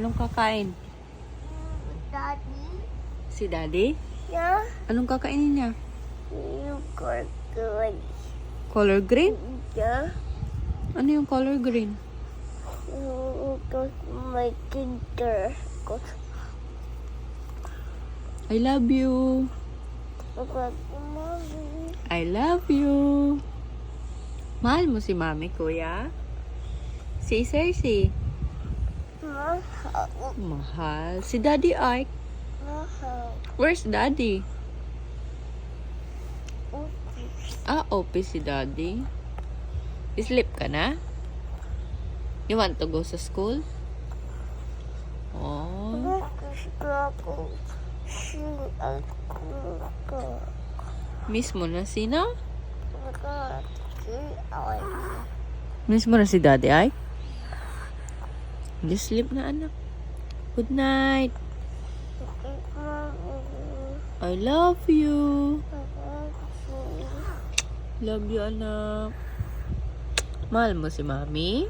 Anong kakain? Daddy? Si Daddy? Yeah? Anong kakainin niya? You got good. Color green? Yeah? Ano yung color green? Got my kinder. I love you. I love you. Mahal mo si Mami, Kuya? Si Cersei? Mahal. Mahal. Si Daddy Ike? Mahal. Where's Daddy? Okay. Ah, OP si Daddy. Sleep ka na? You want to go sa school? Oh. Miss mo na sino? Miss mo na si Daddy Ike? Sleep na anak. Good night. I love you. Love you anak. Mahal mo si Mami?